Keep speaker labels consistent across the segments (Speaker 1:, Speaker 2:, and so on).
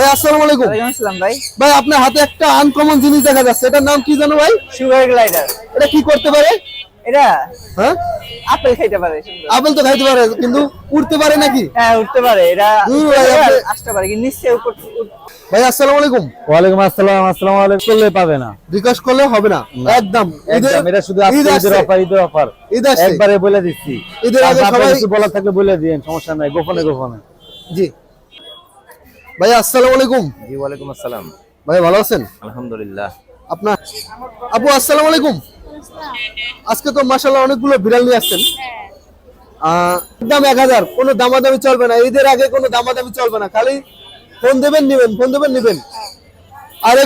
Speaker 1: ভাই আসসালামু আলাইকুম।
Speaker 2: ওয়ালাইকুম আসসালাম ভাই।
Speaker 1: ভাই আপনার হাতে একটা আনকমন জিনিস দেখা যাচ্ছে। এটার নাম কি জানো ভাই?
Speaker 2: সুগার গ্লাইডার
Speaker 1: এটা কি করতে পারে?
Speaker 2: এটা
Speaker 1: হ্যাঁ?
Speaker 2: আপেল খাইতে পারে
Speaker 1: আপেল তো খাইতে পারে কিন্তু উড়তে পারে নাকি?
Speaker 2: হ্যাঁ উঠতে পারে। এটা
Speaker 1: দূর ভাই, আপনি-
Speaker 2: আসতে পারে কিন্তু উপর
Speaker 1: ভাই আসসালামু আলাইকুম।
Speaker 3: ওয়ালাইকুম আসসালাম আসসালামু আলাইকুম। করলে পাবে না।
Speaker 1: রিকোয়েস্ট করলে হবে না। একদম।
Speaker 3: একদম এটা শুধু ঈদের। অফার ঈদের অফার
Speaker 1: ঈদ
Speaker 3: একবারে বলে দিচ্ছি।
Speaker 1: ঈদের আগে সবাই-
Speaker 3: কিছু বলার থাকলে বলে দিন সমস্যা নাই গোপনে গোপনে।
Speaker 1: জি। ভাই আসসালামু আলাইকুম।
Speaker 4: জি ওয়ালাইকুম আসসালাম।
Speaker 1: ভাই ভালো আছেন?
Speaker 4: আলহামদুলিল্লাহ।
Speaker 1: আপনার আপু আসসালামু আলাইকুম। আজকে তো মাশাআল্লাহ অনেকগুলো বিড়াল নিয়ে আসছেন। দাম এক হাজার। কোনো দামাদামি চলবে না। ঈদের আগে কোনো দামাদামি চলবে না। খালি ফোন দেবেন নিবেন ফোন দেবেন নিবেন। আরে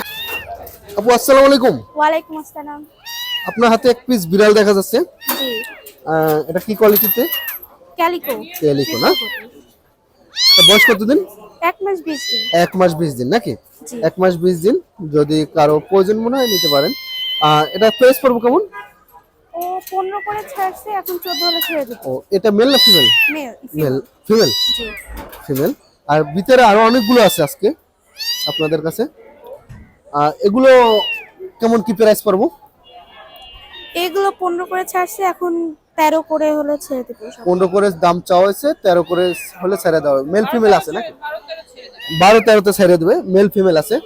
Speaker 1: আপু আসসালামু আলাইকুম।
Speaker 5: ওয়ালাইকুম আসসালাম।
Speaker 1: আপনার হাতে এক পিস বিড়াল দেখা যাচ্ছে।
Speaker 5: জি।
Speaker 1: আহ, এটা কি কোয়ালিটিতে
Speaker 5: ক্যালিকো
Speaker 1: কেলিকো না? বয়স কতদিন?
Speaker 5: এক মাস বিশ দিন।
Speaker 1: এক মাস বিশ দিন নাকি? এক মাস বিশ দিন যদি কারও প্রয়োজন মনে হয় নিতে পারেন। এটা প্রেস পড়ব কেমন?
Speaker 5: ও পনেরো করে ছাড়ছে এখন চোদ্দ হলে ছেড়ে দিত
Speaker 1: ও এটা মেল না ফিমেল
Speaker 5: মেল
Speaker 1: মেল ফিমেল
Speaker 5: জি।
Speaker 1: ফিমেল আর ভিতরে আরও অনেকগুলো আছে আজকে আপনাদের কাছে। আহ, এগুলো কেমন কি প্রাইস পারব
Speaker 5: এগুলো পনেরো করে ছাড়ছে এখন তেরো করে হলে ছেড়ে দিব।
Speaker 1: পনেরো করে দাম চাওয়া হয়েছে তেরো করে হলে ছেড়ে দেওয়া মেল ফিমেল আছে নাকি? বারো তেরোতে ছেড়ে দেবে। মেল ফিমেল আছে।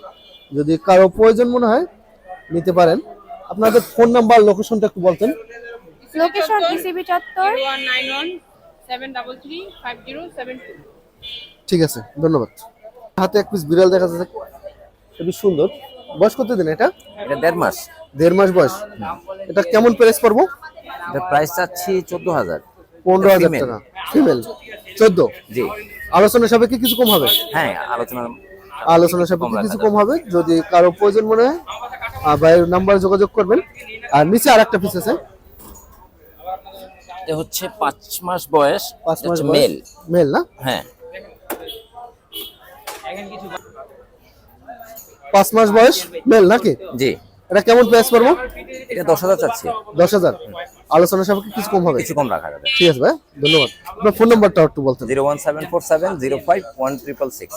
Speaker 1: যদি কারও প্রয়োজন মনে হয় নিতে পারেন। আপনাদের ফোন নাম্বার লোকেশনটা একটু বলতেন।
Speaker 5: লোকেশন ইসিবি চত্বর।
Speaker 6: টু
Speaker 1: ঠিক আছে ধন্যবাদ। হাতে এক পিস বিড়াল দেখা যাচ্ছে। খুবই সুন্দর। বয়স কত দিন এটা?
Speaker 4: এটা দেড় মাস।
Speaker 1: দেড় মাস বয়স। এটা কেমন প্রাইস পড়ব?
Speaker 4: এটা প্রাইস চাচ্ছি চোদ্দ হাজার
Speaker 1: পনেরো হাজার। টাকা। ফিমেল চোদ্দ?
Speaker 4: জি।
Speaker 1: আলোচনা সাপেক্ষে কিছু কম হবে?
Speaker 4: হ্যাঁ আলোচনা
Speaker 1: আলোচনা সাপেক্ষে কিছু কম হবে। যদি কারও প্রয়োজন মনে হয় ভাইয়ের নাম্বারে যোগাযোগ করবেন। আর নিচে আর একটা পিস আছে।
Speaker 4: এটা হচ্ছে পাঁচ মাস বয়স
Speaker 1: পাঁচ মাস
Speaker 4: মেল
Speaker 1: মেল না?
Speaker 4: হ্যাঁ।
Speaker 1: পাঁচ মাস বয়স মেল নাকি?
Speaker 4: জি।
Speaker 1: এটা কেমন প্রাইস পড়ব?
Speaker 4: এটা দশ হাজার চাচ্ছি।
Speaker 1: দশ হাজার। আলোচনা সাপেক্ষে কিছু কম হবে?
Speaker 4: কিছু কম রাখা যাবে।
Speaker 1: ঠিক আছে ভাই ধন্যবাদ। আপনার ফোন নাম্বারটা একটু বলতেন।
Speaker 4: Zero one seven four seven zero five one triple six.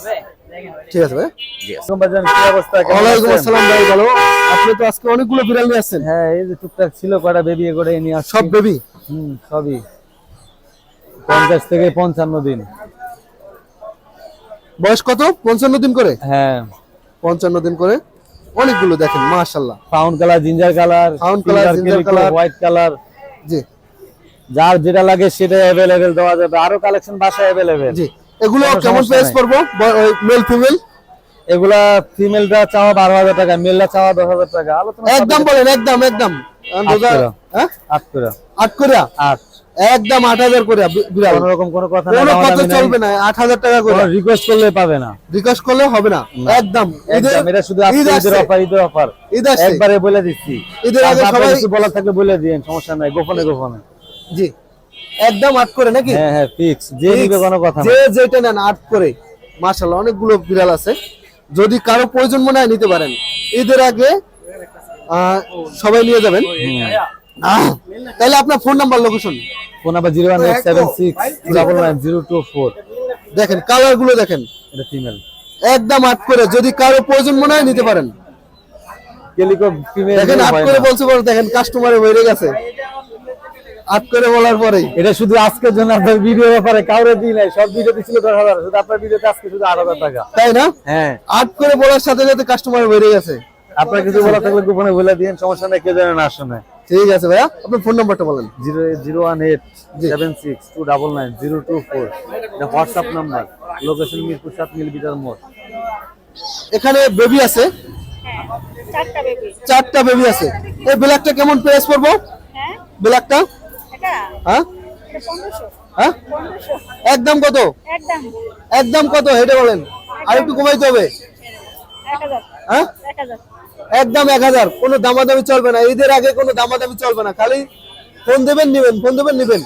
Speaker 1: ঠিক আছে ভাই।
Speaker 4: জি
Speaker 3: কি অবস্থা?
Speaker 1: ওয়ালাইকুম? আসসালাম ভাই ভালো। আপনি তো আজকে অনেকগুলো বিড়াল নিয়ে আসছেন।
Speaker 3: হ্যাঁ এই যে টুকটাক ছিল কয়টা বেবি করে নিয়ে আসছি।
Speaker 1: সব বেবি
Speaker 3: হুম সবই। পঞ্চাশ থেকে পঞ্চান্ন দিন।
Speaker 1: বয়স কত? পঞ্চান্ন দিন করে?
Speaker 3: হ্যাঁ।
Speaker 1: পঞ্চান্ন দিন করে। অনেকগুলো দেখেন মাশাল্লাহ
Speaker 3: fawn colour ginger colour
Speaker 1: Fawn color, ginger color।
Speaker 3: White colour
Speaker 1: জি।
Speaker 3: যার যেটা লাগে সেটা অ্যাভেলেবেল দেওয়া যাবে। আরও কালেকশন বাসা অ্যাভেলেবেল
Speaker 1: জি। এগুলো কেমন প্রাইস। পড়ব? মেল ফিমেল
Speaker 3: এগুলা ফিমেলটা চাওয়া বারো হাজার টাকা মেলটা চাওয়া দশ হাজার টাকা।
Speaker 1: একদম বলেন একদম একদম। হ্যাঁ?
Speaker 3: আট করে।
Speaker 1: আট করে?
Speaker 3: আট।
Speaker 1: একদম আট হাজার করে বিড়াল।
Speaker 3: কোনো রকম কোনো কথা
Speaker 1: কোনো কথা চলবে না আট হাজার টাকা করে।
Speaker 3: রিকোয়েস্ট করলে পাবে না।
Speaker 1: রিকোয়েস্ট করলে হবে না একদম।
Speaker 3: একদম এটা শুধু ঈদের অফার ঈদের অফার। একবারে বলে দিচ্ছি।
Speaker 1: ঈদের আগে সবাই-
Speaker 3: কিছু বলার থাকলে বলে দিন সমস্যা নাই গোপনে গোপনে।
Speaker 1: জি। একদম আট করে নাকি?
Speaker 3: হ্যাঁ হ্যাঁ ফিক্স যে নিবে কোনো কথা
Speaker 1: যে যেটা নেন আট করে। মাশাল্লাহ অনেকগুলো বিড়াল আছে। যদি কারও প্রয়োজন মনে হয় নিতে পারেন। ঈদের আগে সবাই নিয়ে যাবেন। তাহলে আপনার phone number location
Speaker 3: phone number zero one eight seven six double nine zero two four
Speaker 1: দেখেন কালারগুলো দেখেন।
Speaker 3: এটা ফিমেল
Speaker 1: একদম আট করে যদি কারও প্রয়োজন মনে হয় নিতে পারেন।
Speaker 3: কেলিকো ফিমেল
Speaker 1: দেখেন আট করে বলছে পরে দেখেন কাস্টমারে বেড়ে গেছে। আট করে বলার পরেই
Speaker 3: এটা শুধু আজকের জন্য আপনার ভিডিও ব্যাপারে কাউরে দিই নাই সব ভিডিও ছিল দশ হাজার শুধু আপনার ভিডিওতে আজকে শুধু আট হাজার টাকা।
Speaker 1: তাই না?
Speaker 3: হ্যাঁ।
Speaker 1: আট করে বলার সাথে সাথে কাস্টমার বেড়ে গেছে।
Speaker 3: আপনার কিছু বলার থাকলে গোপনে বলে দিন সমস্যা নাই কেউ জানে না আসলে
Speaker 1: ঠিক আছে ভাইয়া আপনার ফোন নাম্বারটা বলেন।
Speaker 3: Zero zero one eight seven six two double nine zero two four. এটা হোয়াটসঅ্যাপ নাম্বার। লোকেশন মিরপুর সাত মিলিমিটার মোড়।
Speaker 1: এখানে বেবি আছে?
Speaker 5: চারটা বেবি
Speaker 1: আছে। এই ব্ল্যাকটা কেমন প্রাইস পড়ব?
Speaker 5: হ্যাঁ?
Speaker 1: ব্ল্যাকটা হ্যাঁ? হ্যাঁ? একদম কত?
Speaker 5: একদম
Speaker 1: একদম কত? এটা বলেন। আর একটু কমাইতে হবে। হ্যাঁ? একদম এক হাজার। কোনো দামাদামি চলবে না। ঈদের আগে কোনো দামাদামি চলবে না। খালি ফোন দেবেন নিবেন ফোন দেবেন নিবেন।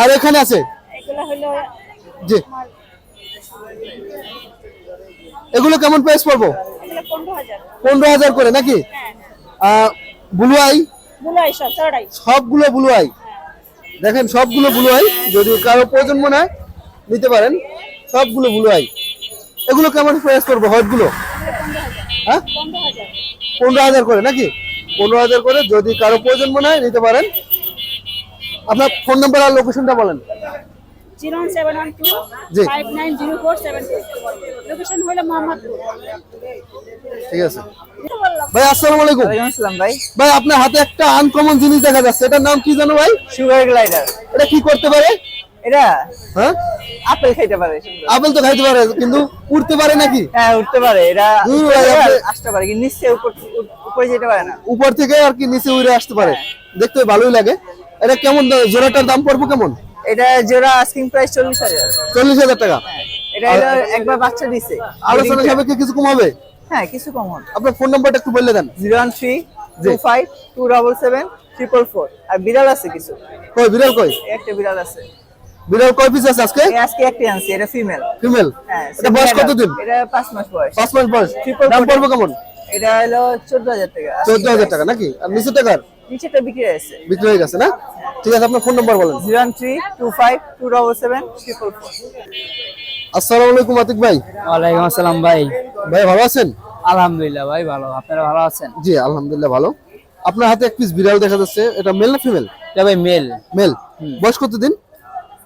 Speaker 1: আর এখানে আছে?
Speaker 5: এগুলো
Speaker 1: জি। এগুলো কেমন প্রাইস পড়ব?
Speaker 5: পনেরো হাজার।
Speaker 1: করে নাকি?
Speaker 5: হ্যাঁ
Speaker 1: ব্লু আই?
Speaker 5: চড়াই।
Speaker 1: সবগুলো ব্লু আই। দেখেন সবগুলো ব্লু আই। যদি কারও প্রয়োজন মনে হয় নিতে পারেন। সবগুলো ব্লু আই। এগুলো কেমন প্রাইস করব হোয়াইটগুলো হ্যাঁ? পনেরো হাজার করে নাকি? পনেরো হাজার করে যদি কারও প্রয়োজন মনে হয় নিতে পারেন। আপনার ফোন নাম্বার আর লোকেশনটা বলেন। ঠিক আছে। ভাই আসসালামু আলাইকুম।
Speaker 3: আসসালাম ভাই।
Speaker 1: ভাই আপনার হাতে একটা আনকমন জিনিস দেখা যাচ্ছে। এটার নাম কি জানো ভাই?
Speaker 3: সুগার গ্লাইডার
Speaker 1: এটা কি করতে পারে?
Speaker 3: এটা?
Speaker 1: হ্যাঁ?
Speaker 3: আপেল খাইতে পারে
Speaker 1: আপেল তো খাইতে পারে কিন্তু উড়তে পারে নাকি?
Speaker 3: হ্যাঁ উঠতে পারে। এটা আসতে পারে নিচে উপর উপরে যেতে পারে না।
Speaker 1: উপর থেকে আর কি নিচে উড়ে আসতে পারে। দেখতে ভালোই লাগে। এটা কেমন জোড়াটার দাম পড়ব কেমন?
Speaker 3: এটা জোড়া আস্কিং প্রাইস চল্লিশ হাজার।
Speaker 1: চল্লিশ হাজার টাকা।
Speaker 3: এটা একবার বাচ্চা দিছে।
Speaker 1: আলোচনা সাপেক্ষে কিছু কম হবে
Speaker 3: হ্যাঁ কিছু কম হবে
Speaker 1: আপনার ফোন নাম্বারটা একটু বললে দেন।
Speaker 3: Zero one three two five two double seven triple four. আর বিড়াল আছে কিছু?
Speaker 1: কই বিড়াল কই?
Speaker 3: একটা বিড়াল আছে।
Speaker 1: বিড়াল কয় পিস আছে আজকে?
Speaker 3: আজকে একটা আনছি এটা ফিমেল
Speaker 1: ফিমেল
Speaker 3: হ্যাঁ
Speaker 1: এটা বয়স
Speaker 3: এটা পাঁচ মাস বয়স।
Speaker 1: পাঁচ মাস বয়স। দাম পড়বে কেমন?
Speaker 3: এটা হলো চোদ্দ হাজার টাকা।
Speaker 1: চোদ্দ হাজার টাকা নাকি? আর নিচে টাকার
Speaker 3: নিচেটা বিক্রি আছে
Speaker 1: বিক্রি হয়ে গেছে না? ঠিক আছে আপনার ফোন নাম্বার বলেন।
Speaker 3: Zero one three two five two double seven triple four.
Speaker 1: আসসালামু আলাইকুম আতিক ভাই।
Speaker 7: ওয়ালাইকুম আসসালাম ভাই।
Speaker 1: ভাই ভালো আছেন?
Speaker 7: আলহামদুলিল্লাহ ভাই ভালো। আপনারা ভালো আছেন?
Speaker 1: জি আলহামদুলিল্লাহ ভালো। আপনার হাতে এক পিস বিড়াল দেখা যাচ্ছে। এটা মেল না ফিমেল
Speaker 7: এটা ভাই মেল
Speaker 1: মেল বয়স কতদিন?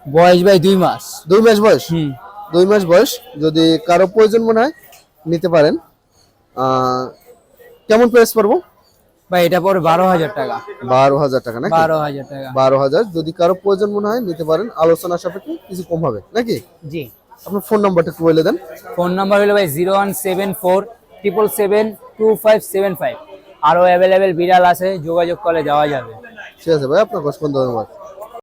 Speaker 7: বয়স ভাই দুই মাস।
Speaker 1: দুই মাস বয়স?
Speaker 7: হুম।
Speaker 1: দুই মাস বয়স যদি কারও প্রয়োজন মনে হয় নিতে পারেন। কেমন প্রাইস পারব
Speaker 7: ভাই এটা পরে বারো হাজার টাকা।
Speaker 1: বারো হাজার টাকা নাকি?
Speaker 7: বারো হাজার টাকা।
Speaker 1: বারো হাজার যদি কারও প্রয়োজন মনে হয় নিতে পারেন। আলোচনা সাপেক্ষে কিছু কম হবে নাকি?
Speaker 7: জি।
Speaker 1: আপনার ফোন নাম্বারটা একটু বলে দেন।
Speaker 7: ফোন নাম্বার হলো ভাই zero one seven four triple seven two five seven five. আরও অ্যাভেলেবেল বিড়াল আছে যোগাযোগ করলে যাওয়া যাবে।
Speaker 1: ঠিক আছে ভাই আপনার অসংখ্য ধন্যবাদ।